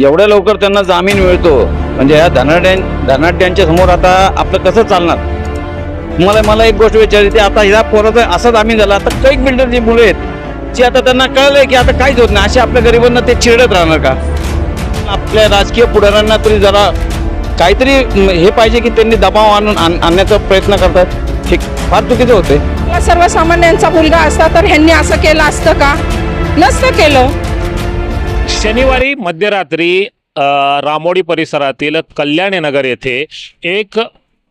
एवढ्या लवकर त्यांना जामीन मिळतो. म्हणजे ह्या धनाढ्यां धनाट्यांच्या समोर आता आपलं कसं चालणार? मला मला एक गोष्ट विचारायची आता ह्या पोराचा असा जामीन झाला आता कैक बिल्डर जी मुलं आहेत ती आता त्यांना कळलंय की आता काहीच होत नाही. असे आपल्या गरिबांना ते चिरडत राहणार का? आपल्या राजकीय पुढाऱ्यांना तरी जरा काहीतरी हे पाहिजे की त्यांनी दबाव आणून आण- आणण्याचा प्रयत्न करतात. ठीक फार चुकीचं होते सर्वसामान्यांचा मुलगा असता तर ह्यांनी असं केलं असतं का? नसतं केलं. शनिवारी मध्यरात्री रामोडी परिसरातील कल्याणी नगर येथे एक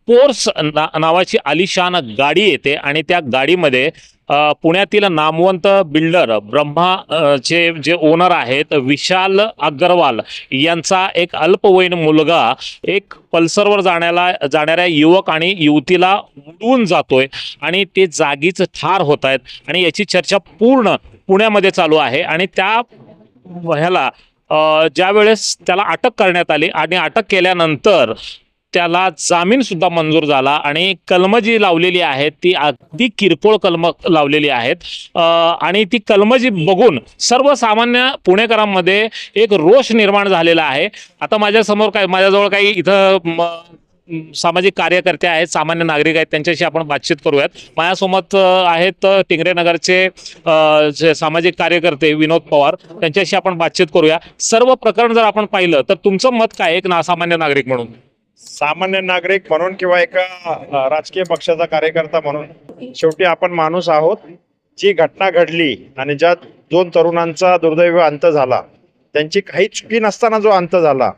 पोर्स ना नावाची आलिशान गाडी येते आणि त्या गाडीमध्ये पुण्यातील नामवंत बिल्डर ब्रह्मा चे जे ओनर आहेत विशाल अग्रवाल यांचा एक अल्पवयीन मुलगा एक पल्सरवर जाण्याला जाणाऱ्या युवक आणि युवतीला उडवून जातोय आणि ते जागीच ठार होत आहेत आणि याची चर्चा पूर्ण पुण्यामध्ये चालू आहे आणि त्या ह्याला ज्या ज्यावेळेस त्याला अटक करण्यात आली आणि अटक केल्यानंतर त्याला जामीन सुद्धा मंजूर झाला आणि कलम जी लावलेली आहेत ती अगदी किरकोळ कलम लावलेली आहेत. आणि ती कलम जी बघून सर्वसामान्य पुणेकरांमध्ये एक रोष निर्माण झालेला आहे. आता माझ्यासमोर काय माझ्याजवळ काही इथं सामाजिक कार्यकर्ते आहेत सामान्य नागरिक आहेत त्यांच्याशी आपण बातचीत करूयात. माझ्यासोबत आहेत टिंगरे नगरचे जे सामाजिक कार्यकर्ते विनोद पवार त्यांच्याशी आपण बातचीत करूया. सर्व प्रकरण जर आपण पाहिलं तर तुमचं मत काय एक ना सामान्य नागरिक म्हणून? सामान्य नागरिक म्हणून किंवा एका राजकीय पक्षाचा कार्यकर्ता म्हणून शेवटी आपण माणूस आहोत. जी घटना घडली आणि ज्या दोन तरुणांचा दुर्दैव अंत झाला त्यांची काही चुकी नसताना जो अंत झाला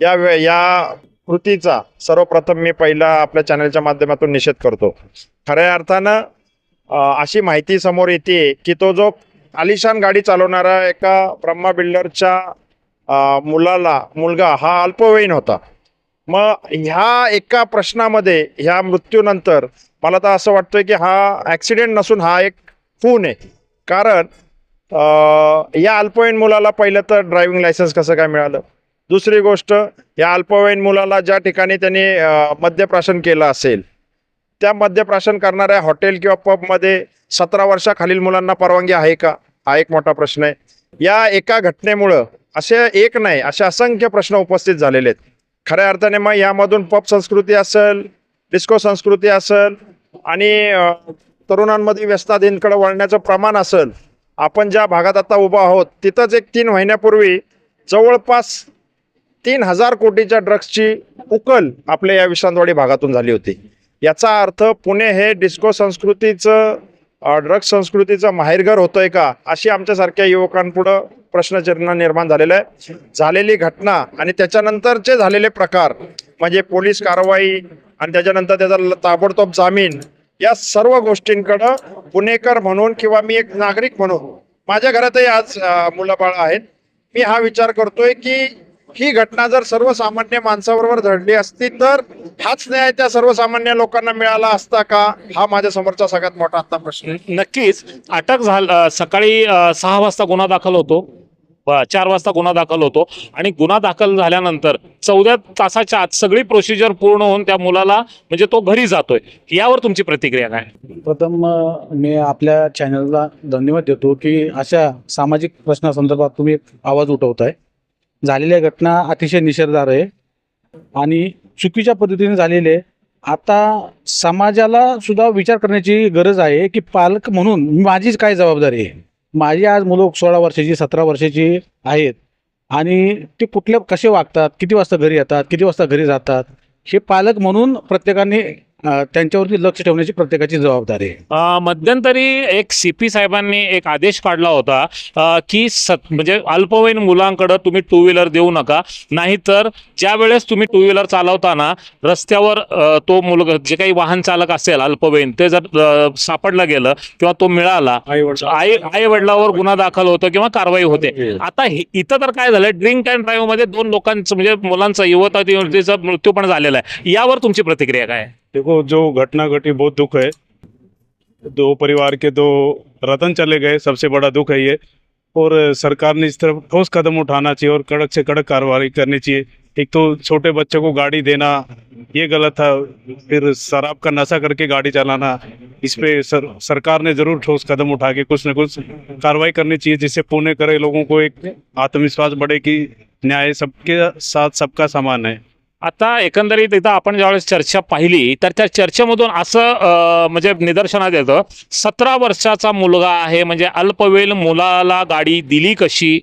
या या कृतीचा सर्वप्रथम मी पहिला आपल्या चॅनलच्या माध्यमातून निषेध करतो. खऱ्या अर्थानं अशी माहिती समोर येते की तो जो आलिशान गाडी चालवणारा एका ब्रह्मा बिल्डरच्या मुलाला मुलगा हा अल्पवयीन होता. मग ह्या एका प्रश्नामध्ये ह्या मृत्यूनंतर मला तर असं वाटतंय की हा ॲक्सिडेंट नसून हा एक खून आहे. कारण या अल्पवयीन मुलाला पहिलं तर ड्रायव्हिंग लायसन्स कसं काय मिळालं? दुसरी गोष्ट या अल्पवयीन मुलाला ज्या ठिकाणी त्यांनी मद्यप्राशन केलं असेल त्या मद्यप्राशन करणाऱ्या हॉटेल किंवा पबमध्ये सतरा वर्षाखालील मुलांना परवानगी आहे का? हा एक मोठा प्रश्न आहे. या एका घटनेमुळं असे एक नाही असे असंख्य प्रश्न उपस्थित झालेले आहेत. खऱ्या अर्थाने मग यामधून पब संस्कृती असेल डिस्को संस्कृती असेल आणि तरुणांमध्ये व्यसनाधीनकडे वळण्याचं प्रमाण असेल आपण ज्या भागात आता उभा आहोत तिथंच एक तीन महिन्यापूर्वी जवळपास तीन हजार कोटीच्या ड्रग्सची उकल आपल्या या विश्रांतवाडी भागातून झाली होती. याचा अर्थ पुणे हे डिस्को संस्कृतीचं ड्रग्स संस्कृतीचं माहेरघर होतंय का अशी आमच्यासारख्या युवकांपुढं प्रश्नचिन्ह निर्माण झालेलं आहे. झालेली घटना आणि त्याच्यानंतरचे झालेले प्रकार म्हणजे पोलीस कारवाई आणि त्याच्यानंतर त्याचा ल- ताबडतोब जामीन या सर्व गोष्टींकडं पुणेकर म्हणून किंवा मी एक नागरिक म्हणून माझ्या घरातही आज मुलं बाळ आहेत. मी हा विचार करतोय की ही घटना जर सर्वसामान्य माणसाबरोबर घडली असती तर हाच न्याय त्या सर्वसामान्य लोकांना मिळाला असता का? हा माझ्या समोरचा सगळ्यात मोठा आता प्रश्न. नक्कीच. अटक झाल सकाळी सहा वाजता गुन्हा दाखल होतो. चार वाजता गुन्हा दाखल होतो. आणि गुन्हा दाखल झाल्यानंतर चौदा तासाच्या आत सगळी प्रोसिजर पूर्ण होऊन त्या मुलाला म्हणजे तो घरी जातोय. यावर तुमची प्रतिक्रिया काय? प्रथम मी आपल्या चॅनलला धन्यवाद देतो की अशा सामाजिक प्रश्नासंदर्भात तुम्ही आवाज उठवताय. झालेल्या घटना अतिशय निषेधार आहे. आणि चुकीच्या पद्धतीने झालेले आता समाजाला सुद्धा विचार करण्याची गरज आहे की पालक म्हणून माझीच काय जबाबदारी आहे? माझी आज मुलं सोळा वर्षाची सतरा वर्षाची आहेत. आणि ते कुठल्या कसे वागतात? किती वाजता घरी येतात? किती वाजता घरी जातात? हे पालक म्हणून प्रत्येकाने त्यांच्यावरती लक्ष ठेवण्याची प्रत्येकाची जबाबदारी आहे. मध्यंतरी एक सी पी साहेबांनी एक आदेश काढला होता की सत म्हणजे अल्पवयीन मुलांकडं तुम्ही टू व्हीलर देऊ नका नाहीतर ज्या वेळेस तुम्ही टू व्हीलर चालवताना रस्त्यावर तो मुलगा जे काही वाहन चालक असेल अल्पवयीन ते जर सापडलं गेलं किंवा तो मिळाला आई आई वडिलावर गुन्हा दाखल होतो किंवा कारवाई होते. आता हे- इथं तर काय झालं ड्रिंक अँड ड्राईव्हमध्ये दोन लोकांचं म्हणजे मुलांचा युवता युवतीचा मृत्यू पण झालेला आहे. यावर तुमची प्रतिक्रिया काय? देखो जो घटना घटी बहुत दुख है। दो परिवार के दो रतन चले गए सबसे बड़ा दुख है ये। और सरकार ने इस तरफ़ ठोस कदम उठाना चाहिए और कड़क से कड़क कार्रवाई करनी चाहिए। एक तो छोटे बच्चों को गाड़ी देना ये गलत था। फिर शराब का नशा करके गाड़ी चलाना इस पे सर, सरकार ने ज़रूर ठोस कदम उठा के कुछ न कुछ कार्रवाई करनी चाहिए जिससे पुणे करे लोगों को एक आत्मविश्वास बढ़े कि न्याय सबके साथ सबका समान है। आता एकंदरीत इथं आपण ज्यावेळेस चर्चा पाहिली तर त्या चर्चेमधून असं म्हणजे निदर्शनात येतं सतरा वर्षाचा मुलगा आहे म्हणजे अल्पवेल मुलाला गाडी दिली कशी?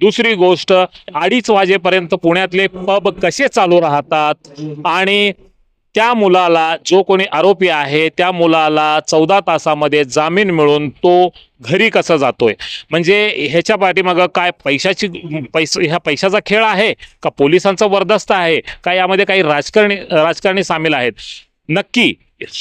दुसरी गोष्ट अडीच वाजेपर्यंत पुण्यातले पब कसे चालू राहतात? आणि त्या मुलाला जो कोणी आरोपी आहे त्या मुलाला चौदा तासामध्ये जामीन मिळून तो घरी कसा जातोय? म्हणजे ह्याच्या पाठीमागं काय पैशाची पैसा ह्या पैशाचा खेळ आहे का पोलिसांचा वरदस्त आहे का यामध्ये काही राजकारणी राजकारणी सामील आहेत? नक्की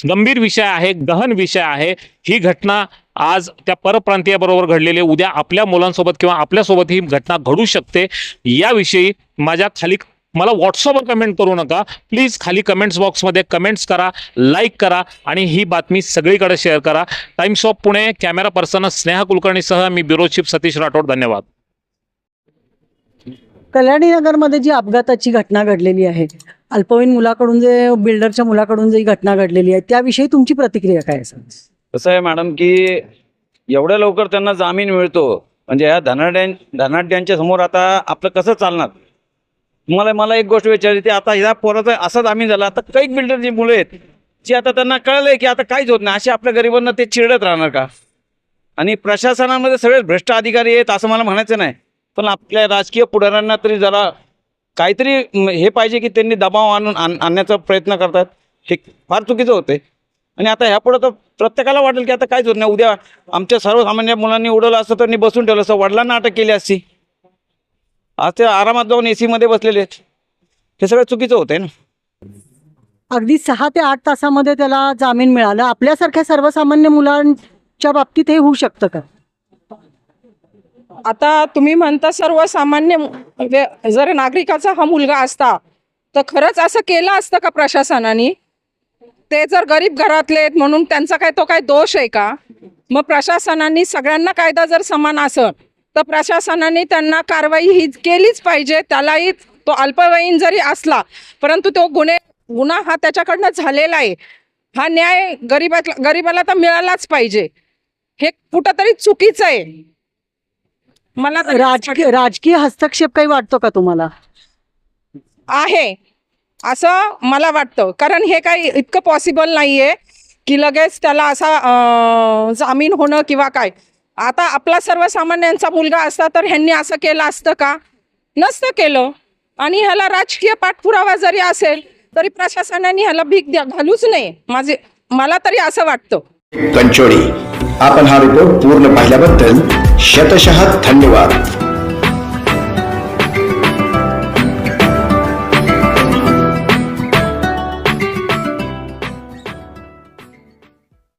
गंभीर विषय आहे गहन विषय आहे. ही घटना आज त्या परप्रांतीयाबरोबर घडलेली उद्या आपल्या मुलांसोबत किंवा आपल्यासोबत ही घटना घडू शकते. याविषयी माझ्या खाली मला व्हॉट्सअपवर कमेंट करू नका. प्लीज खाली कमेंट्स बॉक्समध्ये कमेंट्स करा लाईक करा आणि ही बातमी सगळीकडे शेअर करा. Times of Pune camera person Sneha कुलकर्णीसह मी ब्युरो चीफ सतीश राठोड. धन्यवाद. कल्याणी नगरमध्ये जी अपघाताची घटना घडलेली आहे अल्पवयीन मुलाकडून जे बिल्डरच्या मुलाकडून जी घटना घडलेली आहे त्याविषयी तुमची प्रतिक्रिया काय असेल कसं आहे मॅडम की एवढ्या लवकर त्यांना जामीन मिळतो. म्हणजे ह्या धनाढ्यां धनाढ्यांच्या समोर आता आपलं कसं चालणार? मला मला एक गोष्ट विचारायची आता ह्या पोराचा असाच आम्ही झाला आता कैक बिल्डर जी मुलं आहेत जी आता त्यांना कळलंय की आता काहीच होत नाही असे आपल्या गरिबांना ते चिरडत राहणार का? आणि प्रशासनामध्ये सगळेच भ्रष्ट अधिकारी आहेत असं मला म्हणायचं नाही पण आपल्या राजकीय पुढाऱ्यांना तरी जरा काहीतरी हे पाहिजे की त्यांनी दबाव आणून आण आणण्याचा प्रयत्न करतात हे फार चुकीचं होते आणि आता ह्यापुढं तर प्रत्येकाला वाटेल की आता काहीच होत नाही उद्या आमच्या सर्वसामान्य मुलांनी उडवलं असतं तर त्यांनी बसून ठेवलं असतं वडिलांना अटक केली असती. आज ते आरामात जाऊन ए मध्ये बसलेले आहेत. हे सगळं चुकीचं होतंय ना? अगदी सहा ते आठ तासामध्ये त्याला जामीन मिळाला. आपल्यासारख्या सर्वसामान्य मुलांच्या बाबतीत हे होऊ शकतं का? आता तुम्ही म्हणता सर्वसामान्य मु- वे- जर नागरिकाचा हा मुलगा असता तर खरंच असं केलं असतं का प्रशासनाने? ते जर गरीब घरातले आहेत म्हणून त्यांचा काय तो काय दोष आहे का? मग प्रशासनाने सगळ्यांना कायदा जर समान असेल तर प्रशासनाने त्यांना कारवाई ही केलीच पाहिजे त्यालाही तो अल्पवयीन जरी असला परंतु तो गुन्हे गुन्हा हा त्याच्याकडनं झालेला आहे. हा न्याय गरीबात गरीबाला तर मिळालाच पाहिजे. हे कुठंतरी चुकीचं आहे. मला राजकीय राजकीय हस्तक्षेप काही वाटतो का तुम्हाला? आहे. असं मला वाटतं. कारण हे काही इतकं पॉसिबल नाही आहे की लगेच त्याला असा जामीन होणं किंवा काय. आता आपला सर्वसामान्यांचा मुलगा असता तर ह्यांनी असं केलं असतं का? नसतं केलं. आणि ह्याला राजकीय पाठपुरावा जरी असेल तरी प्रशासनाने ह्याला भीक द्या घालूच नये. माझे मला तरी असं वाटतं. कंचोळी. आपण हा रिपोर्ट पूर्ण पाहिल्याबद्दल शतशः धन्यवाद.